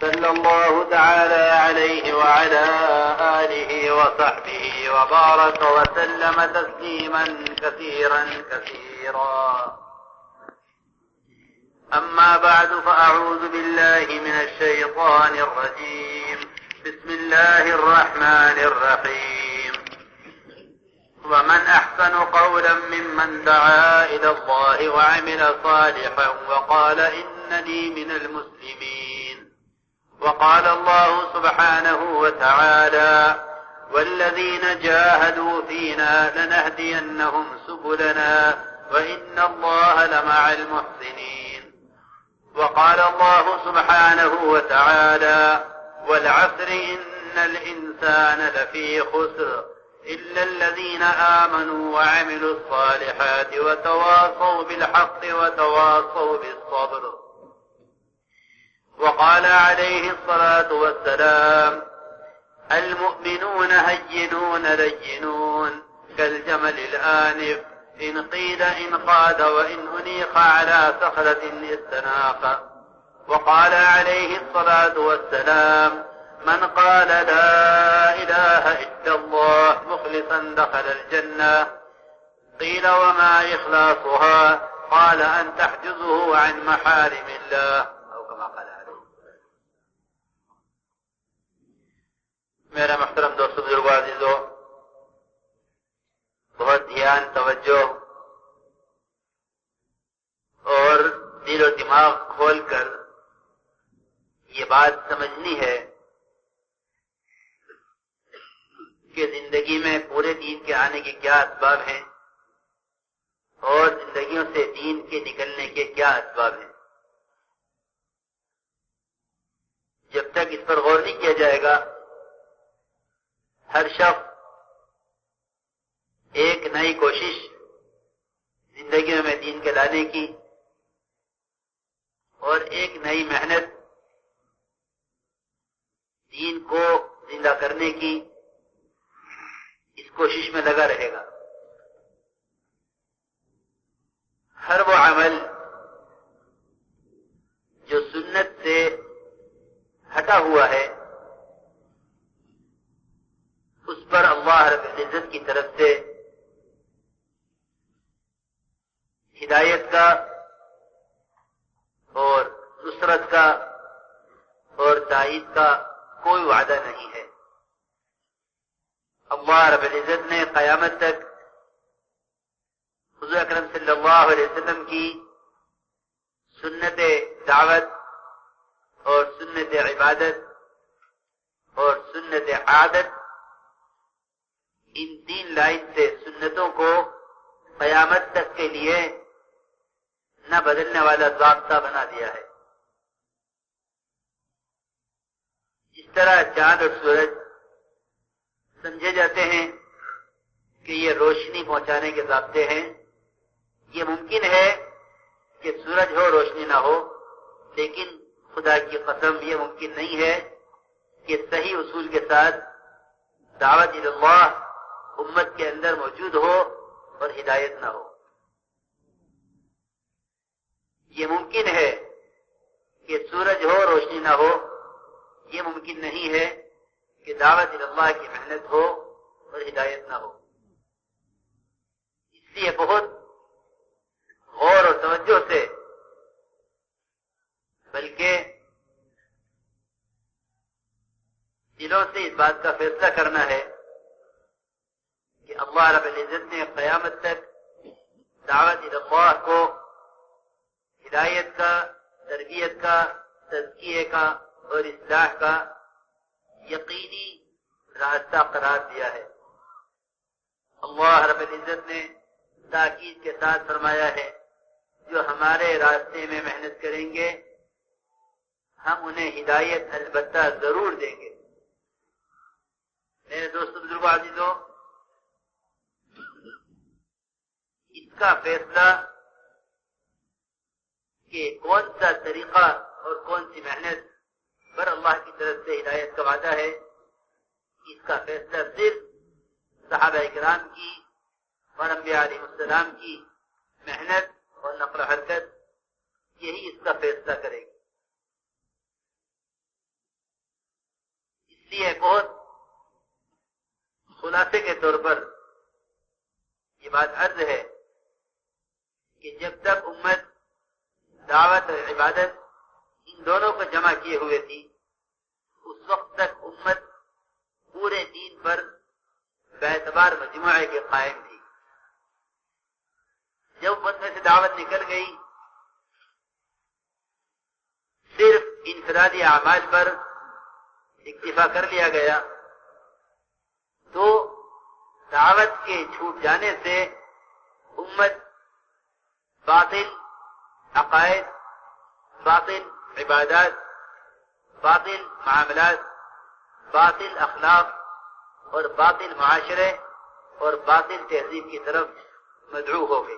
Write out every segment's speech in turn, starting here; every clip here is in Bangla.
صلى الله تعالى عليه وعلى آله وصحبه وبارك وسلم تسليما كثيرا كثيرا. أما بعد فأعوذ بالله من الشيطان الرجيم. بسم الله الرحمن الرحيم. ومن أحسن قولا ممن دعا إلى الله وعمل صالحا وقال إنني من المسلمين. وقال الله سبحانه وتعالى والذين جاهدوا فينا لنهدينهم سبلنا وإن الله لمع المحسنين. وقال الله سبحانه وتعالى والعصر إن الإنسان لفي خسر إلا الذين آمنوا وعملوا الصالحات وتواصوا بالحق وتواصوا بالصبر. وقال عليه الصلاة والسلام المؤمنون هينون لينون كالجمل الآنف إن قيل إن قاد وإن أنيق على صخرة استناق. وقال عليه الصلاة والسلام من قال لا إله إلا الله مخلصا دخل الجنة قيل وما إخلاصها؟ قال أن تحجزه عن محارم الله. میرے محترم دوستو بزرگو عزیزو، بہت دھیان، توجہ اور دل و دماغ کھول کر یہ بات سمجھنی ہے کہ زندگی میں پورے دین کے آنے کے کیا اسباب ہیں اور زندگیوں سے دین کے نکلنے کے کیا اسباب ہیں؟ جب تک اس پر غور نہیں کیا جائے گا ہر شخص ایک نئی کوشش زندگیوں میں دین کے لانے کی اور ایک نئی محنت دین کو زندہ کرنے کی اس کوشش میں لگا رہے گا۔ ہر وہ عمل جو سنت سے ہٹا ہوا ہے اس پر اللہ رب العزت کی طرف سے ہدایت کا اور نصرت کا اور تائید کا کوئی وعدہ نہیں ہے۔ اللہ رب العزت نے قیامت تک حضور اکرم صلی اللہ علیہ وسلم کی سنت دعوت اور سنت عبادت اور سنت عادت ان تین لائن سے سنتوں کو قیامت تک کے لیے نہ بدلنے والا ضابطہ بنا دیا ہے۔ اس طرح چاند اور سورج سمجھے جاتے ہیں کہ یہ روشنی پہنچانے کے ضابطے ہیں۔ یہ ممکن ہے کہ سورج ہو، روشنی نہ ہو، لیکن خدا کی قسم یہ ممکن نہیں ہے کہ صحیح اصول کے ساتھ دعوت اللہ امت کے اندر موجود ہو اور ہدایت نہ ہو۔ یہ ممکن ہے کہ سورج ہو روشنی نہ ہو۔ یہ ممکن نہیں ہے کہ دعوت اللہ کی محنت ہو اور ہدایت نہ ہو۔ اس لیے بہت غور اور توجہ سے، بلکہ دلوں سے اس بات کا فیصلہ کرنا ہے کہ اللہ رب العزت نے قیامت تک دعوت اللہ کو ہدایت کا، تربیت کا، تزکیے کا اور اصلاح کا یقینی راستہ قرار دیا ہے۔ اللہ رب العزت نے تاکید کے ساتھ فرمایا ہے، جو ہمارے راستے میں محنت کریں گے، ہم انہیں ہدایت البتہ ضرور دیں گے۔ میرے دوستوں بزرگ عزیزوں کا فیصلہ کہ کون سا طریقہ اور کون سی محنت پر اللہ کی طرف سے ہدایت کا وعدہ ہے، اس کا فیصلہ صرف صحابہ کرام کی اور انبیاء علیہ السلام کی محنت عبادت ان دونوں کو جمع کیے ہوئے تھی۔ اس وقت تک امت پورے دین پر اعتبار مجموعے کے قائم تھی۔ جب امت میں سے دعوت نکل گئی، صرف انفرادی اعمال پر اکتفا کر لیا گیا۔ تو دعوت کے چھوٹ جانے سے امت باطل، عقائد باطل عبادات باطل معاملات باطل اخلاق اور باطل معاشرے اور باطل تہذیب کی طرف مدعو ہو گئے۔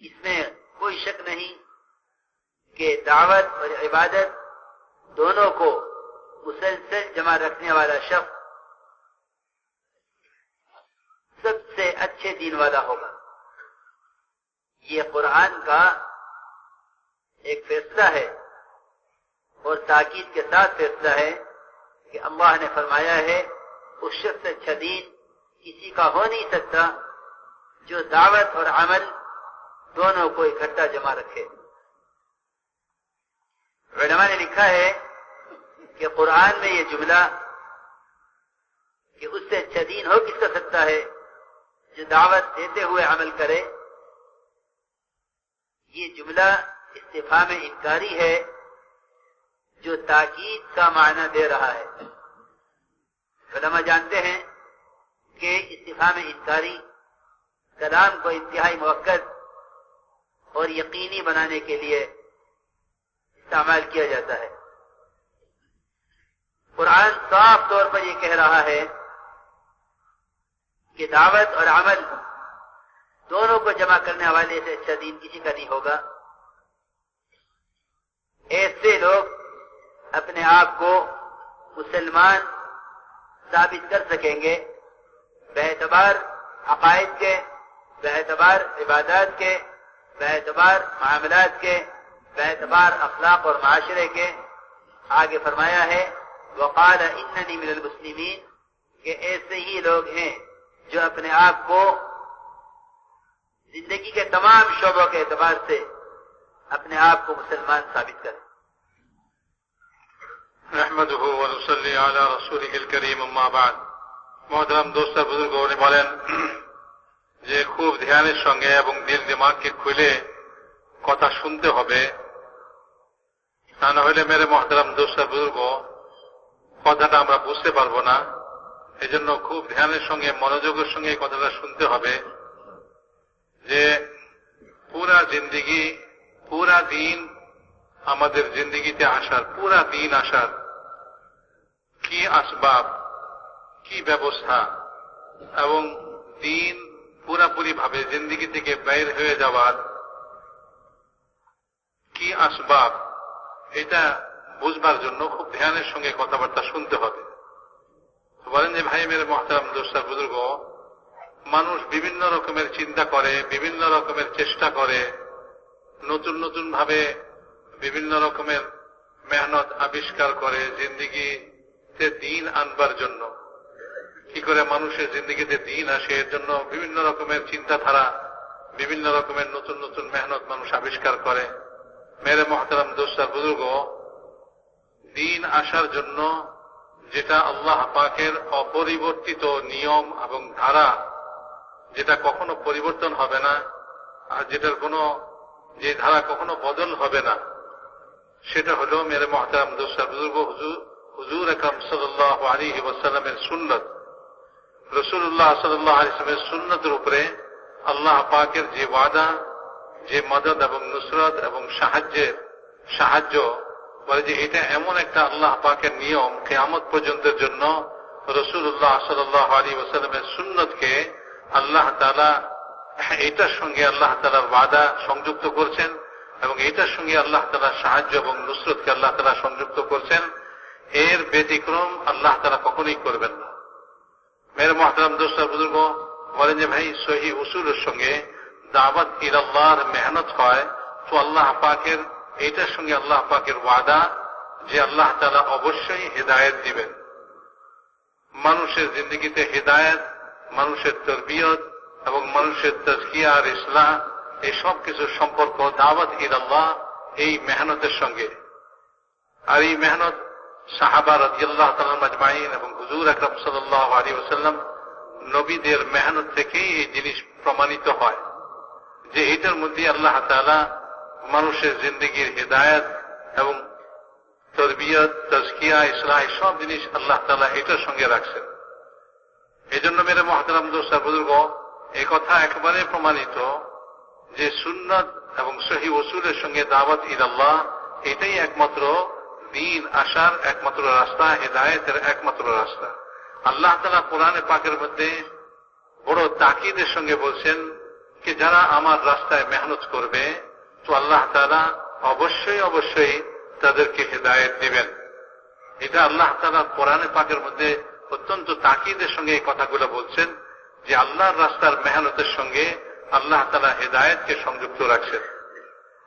اس میں کوئی شک نہیں کہ دعوت اور عبادت دونوں کو مسلسل جمع رکھنے والا شخص سب سے اچھے دین والا ہوگا۔ یہ قرآن کا ایک فیصلہ ہے اور تاکید کے ساتھ فیصلہ ہے کہ اللہ نے فرمایا ہے، اس شخص سے اچھا دین کسی کا ہو نہیں سکتا جو دعوت اور عمل دونوں کو اکٹھا جمع رکھے۔ علماء نے لکھا ہے کہ قرآن میں یہ جملہ کہ اس سے اچھا دین ہو کس کا سکتا ہے جو دعوت دیتے ہوئے عمل کرے، یہ جملہ استفام انکاری ہے جو تاکید کا معنی دے رہا ہے۔ علماء جانتے ہیں کہ استفام انکاری کلام کو انتہائی موقع اور یقینی بنانے کے لیے استعمال کیا جاتا ہے۔ قرآن صاف طور پر یہ کہہ رہا ہے کہ دعوت اور عمل دونوں کو جمع کرنے والے سے اچھا دین کسی کا نہیں ہوگا۔ ایسے لوگ اپنے آپ کو مسلمان ثابت کر سکیں گے۔ بہتبار عقائد کے بہتبار عبادات کے بہتبار معاملات کے بہتبار اخلاق اور معاشرے کے۔ آگے فرمایا ہے، وقال اننی من المسلمین کہ ایسے ہی لوگ ہیں جو اپنے آپ کو زندگی کے تمام شعبوں کے اعتبار سے اپنے آپ کو مسلمان ثابت کر نحمده ونصلي على رسوله الكريم اما بعد মহতরাম দোস্ত বুজুর্গ বলেন যে খুব ধ্যানের সঙ্গে এবং দিল দিমাগকে খুলে কথা শুনতে হবে তা না হলে মেরে মহতরাম দোস্ত বুজুর্গ কথাটা আমরা বুঝতে পারবো না এজন্য খুব ধ্যানের সঙ্গে মনোযোগের সঙ্গে এই কথাটা শুনতে হবে যে পুরা জিন্দিগি পুরা দিন আমাদের জিন্দিগিতে আসার পুরা দিন আসার কি আসবাব, কি ব্যবস্থা, এবং দিন পুরাপুরি ভাবে জিন্দিগি থেকে বের হয়ে যাওয়ার কি আসবাব, এটা বুঝবার জন্য খুব ধ্যানের সঙ্গে কথাবার্তা শুনতে হবে। বলেন যে ভাই মেরে মহতারাম দোস্তার বুজুর্গ, মানুষ বিভিন্ন রকমের চিন্তা করে, বিভিন্ন রকমের চেষ্টা করে, নতুন নতুন ভাবে বিভিন্ন রকমের মেহনত আবিষ্কার করে জিন্দিগিতে দিন আনবার জন্য। কি করে মানুষের জিন্দিগিতে দিন আসে, এর জন্য বিভিন্ন রকমের চিন্তাধারা, বিভিন্ন রকমের নতুন নতুন মেহনত মানুষ আবিষ্কার করে। মেরে মহতারাম দোস্তার বুজুর্গ, দিন আসার জন্য যেটা আল্লাহ পাকের অপরিবর্তিত নিয়ম এবং ধারা, যেটা কখনো পরিবর্তন হবে না, আর যেটার কোনো, যে ধারা কখনো বদল হবে না, সেটা হলো মেরে মহতারাম দোসার বুজুর্গ, হুজুর হুজুর একরম সাল্লাহ আলী ওয়াসাল্লামের সুন্নত। রসুল্লাহ সাল্লাহ আলিসলামের সুন্নতের উপরে আল্লাহ পাকের যে ওয়াদা, যে মদত এবং নুসরত এবং সাহায্যের সাহায্য, বলে যে এটা এমন একটা আল্লাহ পাকের নিয়ম কেয়ামত পর্যন্তের জন্য রসুল্লাহ সাল্লাহ আলী ওসালামের সুন্নতকে আল্লাহ তালা এটার সঙ্গে আল্লাহ তালার ওয়াদা সংযুক্ত করছেন এবং এটার সঙ্গে আল্লাহ তালা সাহায্য এবং নুসরতকে আল্লাহ তালা সংযুক্ত করছেন। এর ব্যতিক্রম আল্লাহ তালা কখনোই করবেন না। মেরে মহতারাম দোস্তার বুজুর্গ, বলেন যে ভাই, সহি উসুলের সঙ্গে দাওয়াত ইরাল্লাহর মেহনত হয়, তো আল্লাহ পাকের, এইটার সঙ্গে আল্লাহ পাকের ওয়াদা যে আল্লাহ তালা অবশ্যই হেদায়ত দিবেন। মানুষের জিন্দগিতে হেদায়ত, মানুষের তরবিয়ত এবং মানুষের তজকিয়া আর ইসলাম এই সব কিছুর সম্পর্ক দাওয়াত ইরাল্লাহ এই মেহনতের সঙ্গে। আর এই মেহনত সাহাবা রাজিয়াল্লাহ এবং হুজুর আকরম সাল্লাহ আলী ওসাল্লাম নবীদের মেহনত থেকেই এই জিনিস প্রমাণিত হয় যে এটার মধ্যে আল্লাহ তালা মানুষের জিন্দগির হৃদায়ত এবং তরবিয়ত, তজকিয়া, ইসলাহ সব জিনিস আল্লাহ তালা এটার সঙ্গে রাখছেন। এই জন্য মেরে মহাতারাম দোস্তার বুজুর্গ, এ কথা একেবারে প্রমাণিত যে সুন্নত এবং সহি ওসুলের সঙ্গে দাওয়াত ইরাল্লাহ এটাই একমাত্র দিন, আসার একমাত্র রাস্তা, হেদায়তের একমাত্র রাস্তা। আল্লাহ তালা কোরআনে পাকের মধ্যে বড় তাকিদের সঙ্গে বলছেন যে যারা আমার রাস্তায় মেহনত করবে, তো আল্লাহ তালা অবশ্যই অবশ্যই তাদেরকে হেদায়ত দিবেন। এটা আল্লাহ তালা কোরআনে পাকের মধ্যে অত্যন্ত তাকিদের সঙ্গে এই কথাগুলো বলছেন যে আল্লাহর রাস্তার মেহনতের সঙ্গে আল্লাহ তালা হেদায়তকে সংযুক্ত রাখছেন।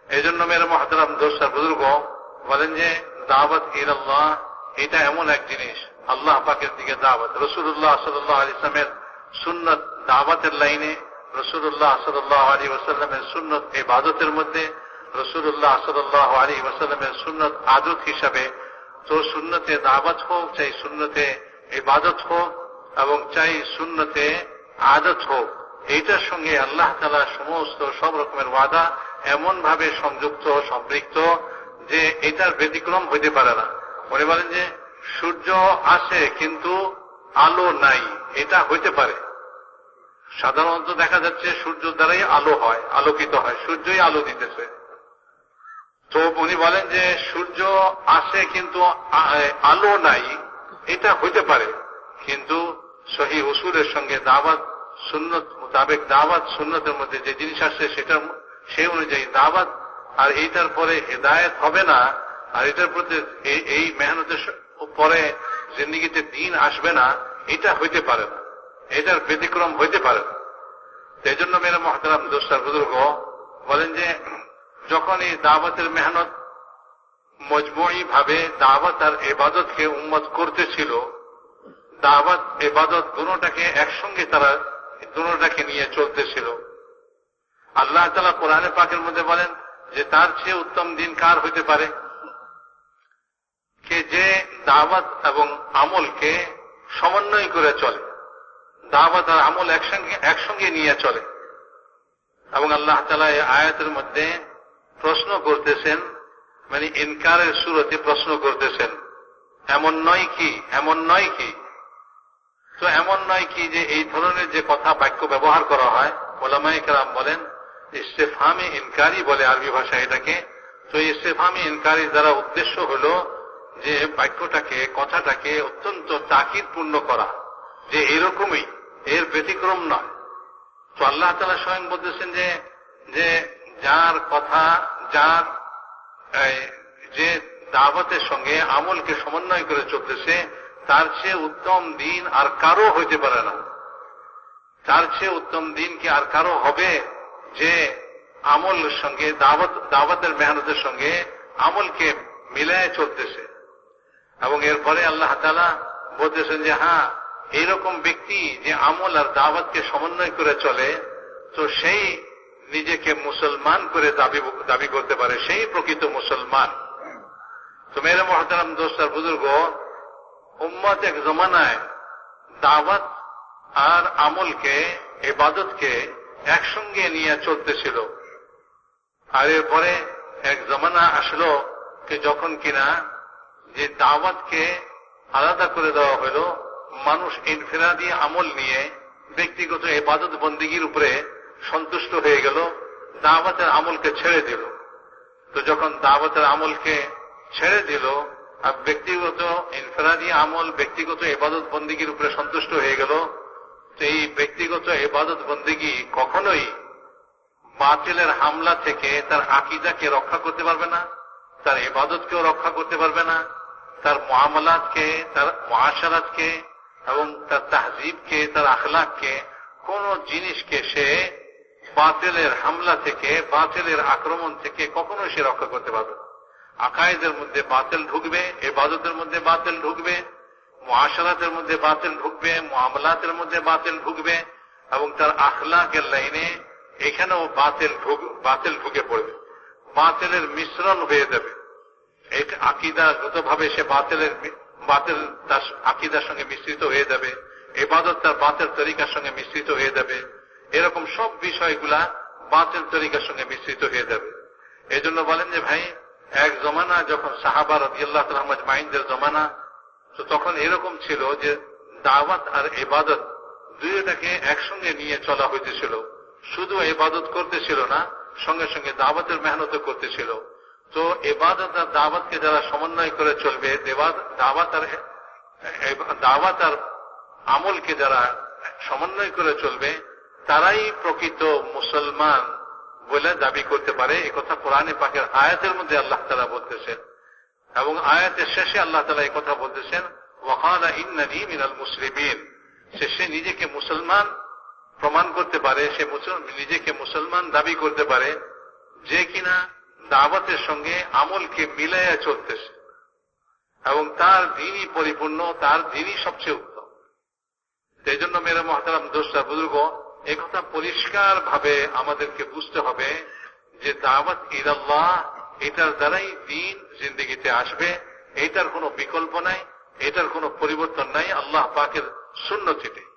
এই জন্য মেরে মহাতারাম দোস্তার বুজুর্গ বলেন যে দাওয়াত ইরাল্লাহ এটা এমন এক জিনিস। আল্লাহ পাকের দিকে দাওয়াত। রসুল্লাহ সাল্লাহ ইসলামের সুন্নত দাওয়াতের লাইনে রসুল্লাহ সাল্লাহ আলী ওসাল্লামের সুন্নত ইবাদতের মধ্যে রসুল্লাহ সাল্লাহ আলী ওসাল্লামের সুন্নত আদত হিসাবে তো সুন্নতে দাওয়াত হোক, চাই সুন্নতে ইবাদত হোক এবং চাই সুন্নতে আদত হোক, এইটার সঙ্গে আল্লাহ তালা সমস্ত সব রকমের ওয়াদা এমন ভাবে সংযুক্ত, সম্পৃক্ত যে এটার ব্যতিক্রম হইতে পারে না। উনি বলেন যে সূর্য আসে কিন্তু আলো নাই, এটা হইতে পারে। সাধারণত দেখা যাচ্ছে সূর্য দ্বারাই আলো হয়, আলোকিত হয়, সূর্যই আলো দিতেছে। তো উনি বলেন যে সূর্য আসে কিন্তু আলো নাই, এটা হইতে পারে। কিন্তু সহি উসুলের সঙ্গে দাওয়াত সুন্নত মোতাবেক, দাওয়াত সুন্নতের মধ্যে যে জিনিস আসছে সেটা সেই অনুযায়ী দাওয়াত আর এইটার পরে হেদায়ত হবে না, আর এটার প্রতি এই মেহনতের পরে জিন্দিগিতে দিন আসবে না, এটা হইতে পারে না। এটার ব্যতিক্রম হইতে পারে না। সেই জন্য মেরে মহাতারাম, দোস্তার বুজুর্গ, বলেন যে, যখন এই দাওয়াতের মেহনত মজমুই ভাবে দাওয়াত আর এবাদতকে উন্মত করতেছিল, দাওয়াত, এবাদত দুটাকে একসঙ্গে তারা, দুটাকে নিয়ে চলতেছিল। আল্লাহ তালা কোরআনে পাকের মধ্যে বলেন যে তার চেয়ে উত্তম দিন কার হইতে পারে? কে যে দাওয়াত এবং আমলকে সমন্বয় করে চলে, দাওয়াত আর আমল একসঙ্গে একসঙ্গে নিয়ে চলে। এবং আল্লাহ তালা এই আয়াতের মধ্যে প্রশ্ন করতেছেন মানে ইনকারের সুরতে প্রশ্ন করতেছেন, এমন নয় কি, এমন নয় কি? তো এমন নয় কি যে এই ধরনের যে কথা বাক্য ব্যবহার করা হয় ওলামাই কালাম বলেন ইস্তেফামি ইনকারি বলে আরবি ভাষা এটাকে। তো ইস্তেফামি ইনকারির দ্বারা উদ্দেশ্য হল যে বাক্যটাকে, কথাটাকে অত্যন্ত তাকিদপূর্ণ করা। যে এরকমই, এর ব্যতিক্রম নয়। তো আল্লাহ তালা স্বয়ং বলতেছেন যে যে যার কথা, যার যে দাওয়াতের সঙ্গে আমলকে সমন্বয় করে চলতেছে, তার চেয়ে উত্তম দিন আর কারও হইতে পারে না। তার চেয়ে উত্তম দিন কি আর কারও হবে? যে আমল সঙ্গে, দাওয়াত, দাওয়াতের মেহনতের সঙ্গে আমলকে মিলায় চলতেছে। এবং এরপরে আল্লাহ তালা বলতেছেন যে হ্যাঁ এইরকম ব্যক্তি যে আমল আর দাওয়াতকে সমন্বয় করে চলে, তো সেই নিজেকে মুসলমান করে দাবি দাবি করতে পারে, সেই প্রকৃত মুসলমান। তো মেরে মহাতারাম দোস্তার বুজুর্গ, উম্মত এক জমানায় দাওয়াত আর আমলকে এবাদতকে একসঙ্গে নিয়ে চলতেছিল আর এরপরে এক জমানা আসলো যে যখন কিনা যে দাওয়াতকে আলাদা করে দেওয়া হলো, মানুষ ইনফেরাদি আমল নিয়ে ব্যক্তিগত এবাদত বন্দিগির উপরে সন্তুষ্ট হয়ে গেল, দাওয়াতের আমলকে ছেড়ে দিল। তো যখন দাওয়াতের আমলকে ছেড়ে দিল আর ব্যক্তিগত ইনফেরাদি আমল, ব্যক্তিগত এবাদত বন্দীগীর উপরে সন্তুষ্ট হয়ে গেল এই ব্যক্তিগত এবাদত বন্দিগি কখনোই বাতিলের হামলা থেকে তার আকিদাকে রক্ষা করতে পারবে না, তার এবাদতকেও রক্ষা করতে পারবে না, তার মহামলাতকে তার মহাসারাতকে এবং তার তাহজিবকে, তার আখলাককে, কোন জিনিসকে সে বাতিলের হামলা থেকে, বাতিলের আক্রমণ থেকে কখনো সে রক্ষা করতে পারবে না। আকায়েদের মধ্যে বাতিল ঢুকবে, এবাদতের মধ্যে বাতিল ঢুকবে মহাসারাতের মধ্যে বাতিল ঢুকবে, মামলাতের মধ্যে বাতিল ঢুকবে, এবং তার আখলাকের লাইনে এখানেও বাতিল বাতিল ঢুকে পড়বে। বাতিলের মিশ্রণ হয়ে যাবে। আকিদাগত ভাবে সে বাতিলের বাতিল তার আকিদার সঙ্গে মিশ্রিত হয়ে যাবে, এবাদত তার বাতিল তরিকার সঙ্গে মিশ্রিত হয়ে যাবে, এরকম সব বিষয়গুলা বাতিল তরিকার সঙ্গে মিশ্রিত হয়ে যাবে। এই জন্য বলেন যে ভাই, এক জমানা যখন সাহাবার রবি আল্লাহ মাইন্দের জমানা তো তখন এরকম ছিল যে দাওয়াত আর এবাদত দুইটাকে একসঙ্গে নিয়ে চলা হইতেছিল। শুধু এবাদত করতেছিল না, সঙ্গে সঙ্গে দাওয়াতের মেহনত করতেছিল। তো এবাদত আর দাওয়াতকে যারা সমন্বয় করে চলবে, দাওয়াত আর দাওয়াত আর আমলকে যারা সমন্বয় করে চলবে, তারাই প্রকৃত মুসলমান বলে দাবি করতে পারে। কথা কোরআনে পাকের আয়াতের মধ্যে আল্লাহ তারা বলতেছেন। এবং আয়াতের শেষে আল্লাহ তালা এই কথা বলতেছেন, ওয়াকালা ইন্নানি মিনাল মুসলিমিন। সে সে নিজেকে মুসলমান প্রমাণ করতে পারে, সে নিজেকে মুসলমান দাবি করতে পারে, যে কিনা দাওয়াতের সঙ্গে আমলকে মিলাইয়া চলতেছে। এবং তার দিনই পরিপূর্ণ, তার দিনই সবচেয়ে উত্তম। সেই জন্য মেরে মহাতারাম দোষটা বুজুর্গ একথা পরিষ্কার ভাবে আমাদেরকে বুঝতে হবে যে দাওয়াত ইদাল্লাহ এটার দ্বারাই দিন জিন্দগিতে আসবে, এটার কোনো বিকল্প নাই, এটার কোনো পরিবর্তন নাই, আল্লাহ পাকের শূন্যতিতে